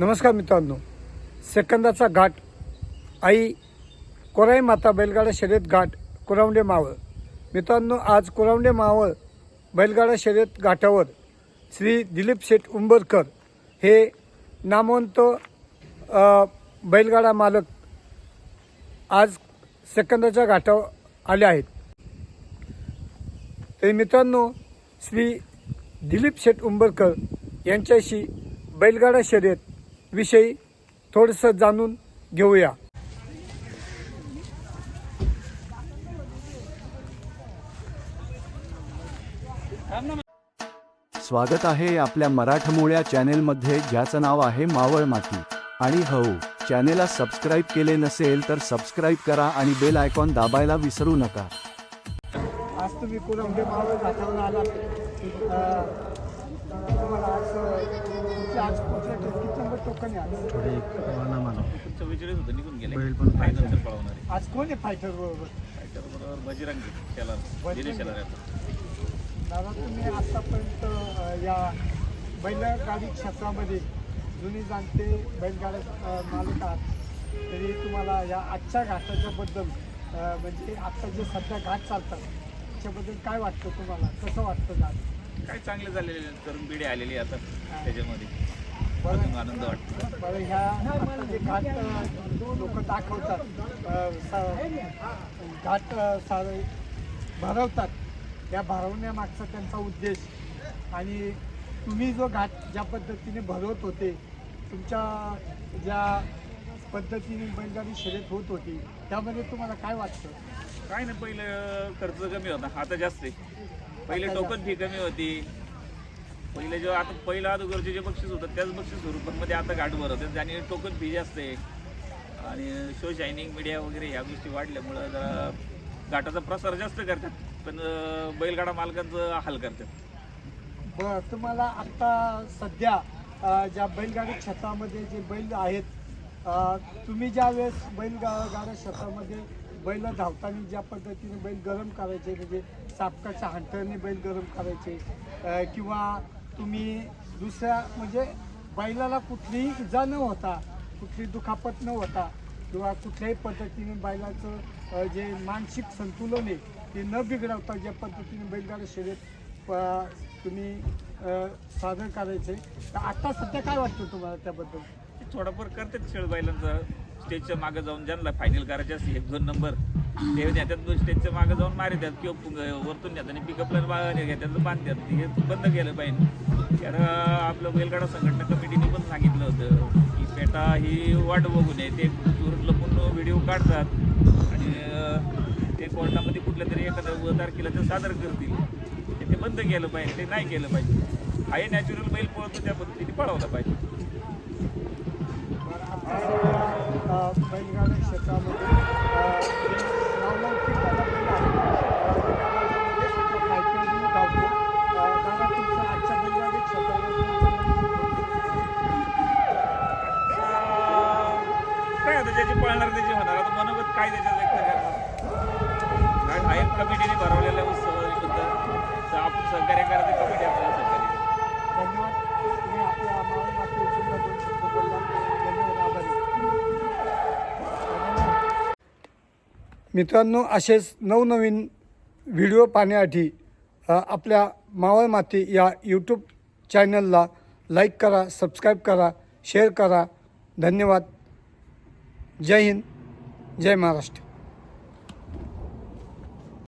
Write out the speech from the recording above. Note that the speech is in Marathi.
नमस्कार मित्रांनो. सेकंदाचा घाट. आई कोराई माता बैलगाडा शर्यत घाट कुरावंडे मावळ. मित्रांनो आज कुरावंडे मावळ बैलगाडा शर्यत घाटावर श्री दिलीप शेठ उंबरकर हे नामवंत बैलगाडा मालक आज सेकंदाच्या घाटावर आले आहेत. तर मित्रांनो श्री दिलीप शेठ उंबरकर यांच्याशी बैलगाडा शर्यत विषयी थोडंसं जाणून घेऊया. स्वागत आहे आपल्या मराठमोळ्या चॅनेलमध्ये ज्याचं नाव आहे मावळ माती. आणि हो चॅनेलला सबस्क्राईब केले नसेल तर सबस्क्राईब करा आणि बेल आयकॉन दाबायला विसरू नका. आज तुम्ही कुरंबे मावळ घाटावर तुम्हाला आज आज चव्वेचाळीस होतं निघून गेले. बैल पण पळवणारे आज कोण आहे फायटर बरोबर? फायटर बरोबर बजरंग शेलार बजरंग. शेलार येतो दादा तुम्ही आतापर्यंत अ, या बैलगाडी क्षेत्रामध्ये जुनी जाणते बैलगाड्या अ, मालक आहात. तरी तुम्हाला या आजच्या घाटाच्या बद्दल अ, म्हणजे आता जे सध्या घाट चालतात त्याच्याबद्दल काय वाटतं तुम्हाला? कसं वाटतं घाट? काय चांगले झालेले तरुण पिढी आलेली आहे आता त्याच्यामध्ये. अजून आनंद वाटतो. बरं ह्या आता जे घाट लोक दाखवतात अ, सा- घाट अ, सारे भरवतात या भरवण्यामागचा त्यांचा उद्देश. आणि तुम्ही जो घाट ज्या पद्धतीने भरवत होते तुमच्या ज्या पद्धतीने बैलगाडी शर्यत होत होती त्यामध्ये तुम्हाला काय वाटतं? काय नाही पहिलं खर्च कमी होता आता जास्त आहे. पहिले आता टोकन फी कमी होती. पहिले जे आता पहिला अगोदरचे जे बक्षीस होतं त्याच बक्षीस स्वरूपामध्ये आता घाट भरत आणि टोकन फी जास्त आहे. आणि शो शायनिंग मीडिया वगैरे ह्या गोष्टी वाढल्यामुळं जरा घाटाचा प्रसार जास्त करतात. पण बैलगाडा मालकांचं हाल करतात. बरं तुम्हाला आत्ता सध्या ज्या बैलगाडी क्षेत्रामध्ये जे बैल आहेत तुम्ही ज्या वेळेस बैलगाड्या क्षेत्रामध्ये बैल धावताना ज्या पद्धतीने बैल गरम करायचे म्हणजे सापकाच्या हंटरने बैल गरम करायचे किंवा तुम्ही दुसऱ्या म्हणजे बैलाला कुठलीही इजा न होता कुठली दुखापत न होता किंवा कुठल्याही पद्धतीने बैलाचं जे मानसिक संतुलन आहे ते न बिघडवता ज्या पद्धतीने बैलगाडी शर्यत तुम्ही सादर करायचे तर आत्ता सध्या काय वाटतं तुम्हाला त्याबद्दल? थोडाफार करतात खेळ बैलांचा. स्टेजच्या मागे जाऊन ज्यांना फायनल करायचे असते एक दोन नंबर ते नेत्यात स्टेजच्या मागे जाऊन मारितात किंवा वरतून नेतात आणि पिकअपला घेतात बांधतात हे बंद केलं पाहिजे. तर आपलं बैलगाडा संघटना कमिटीने पण सांगितलं होतं की पेटा ही वाट बघू नये. ते चोरून लपून व्हिडिओ काढतात आणि ते कोर्टामध्ये कुठल्या तरी एखाद्या तारखेला ते सादर करतील. ते- बंद केलं पाहिजे. ते नाही केलं पाहिजे. आहे नॅचरल बैल पळतो त्या पद्धतीने पळवलं पाहिजे. क्षेत्रामध्ये आहे, दादा, तुमचं आजच्या बैलगाडी क्षेत्रामध्ये काय आता ज्याची पळणार त्याची होणार. आता मनोगत काय त्याच्यात व्यक्त करणार? कारण आहे? कमिटीने भरवलेल्या उत्सवाबद्दल आपण सहकार्य करायचं कमिटी आपल्याला सहकार्य धन्यवाद तुम्ही आपल्या मावळ माती उचलला दोन शब्द बोलला धन्यवाद आभारी मित्रांनो असेच नवनवीन व्हिडिओ पाहण्यासाठी आपल्या मावळ माती या यूट्यूब चॅनलला लाईक करा सबस्क्राईब करा शेअर करा. धन्यवाद. जय हिंद. जय महाराष्ट्र.